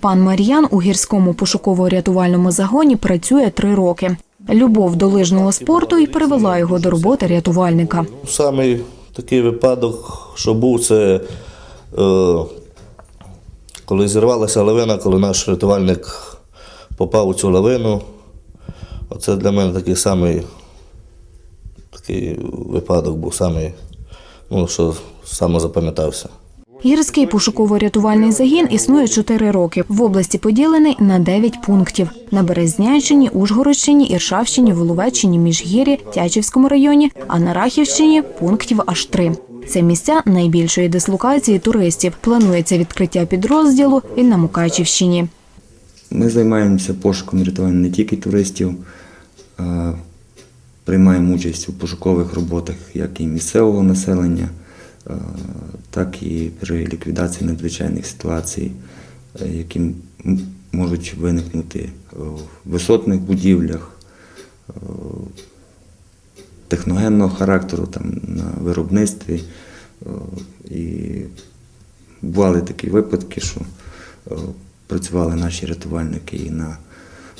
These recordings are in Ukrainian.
Пан Мар'ян у гірському пошуково-рятувальному загоні працює три роки. Любов до лижного спорту і привела його до роботи рятувальника. Самий такий випадок, що був, це е, коли зірвалася лавина, коли наш рятувальник попав у цю лавину. Оце для мене такий самий такий випадок був, самий, ну, що саме запам'ятався. Гірський пошуково-рятувальний загін існує 4 роки. В області поділений на 9 пунктів: на Березнянщині, Ужгородщині, Іршавщині, Воловеччині, Міжгір'ї, Тячівському районі, а на Рахівщині пунктів аж три. Це місця найбільшої дислокації туристів. Планується відкриття підрозділу і на Мукачівщині. Ми займаємося пошуком рятуванням не тільки туристів, приймаємо участь у пошукових роботах як і місцевого населення, так і при ліквідації надзвичайних ситуацій, е, які можуть виникнути в висотних будівлях, е, техногенного характеру там, на виробництві. Е, І бували такі випадки, що е, працювали наші рятувальники і на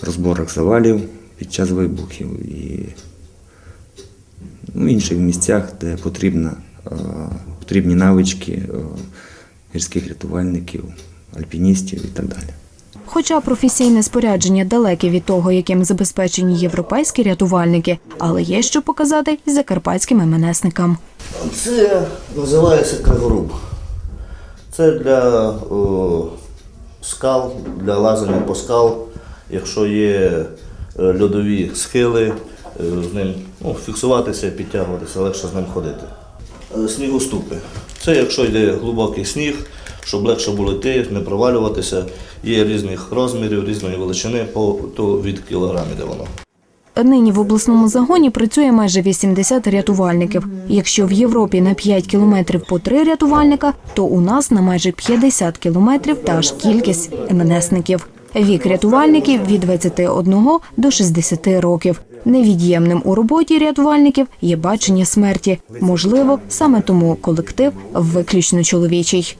розборах завалів під час вибухів, і ну, інших місцях, де потрібна, е, потрібні навички е, гірських рятувальників, альпіністів і так далі. Хоча професійне спорядження далеке від того, яким забезпечені європейські рятувальники, але є що показати і закарпатським МНСникам. Це називається кригоруб. Це для о, скал, для лазання по скал. Якщо є е, льодові схили, е, з ним ну, фіксуватися, підтягуватися, легше з ним ходити. Е, Снігоступи. Це якщо йде глибокий сніг, щоб легше було йти, не провалюватися. Є різних розмірів, різної величини, по то від кілограм іде воно. Нині в обласному загоні працює майже 80 рятувальників. Якщо в Європі на 5 кілометрів по 3 рятувальника, то у нас на майже 50 кілометрів та ж кількість МНСників. Вік рятувальників від 21 до 60 років. Невід'ємним у роботі рятувальників є бачення смерті. Можливо, саме тому колектив виключно чоловічий.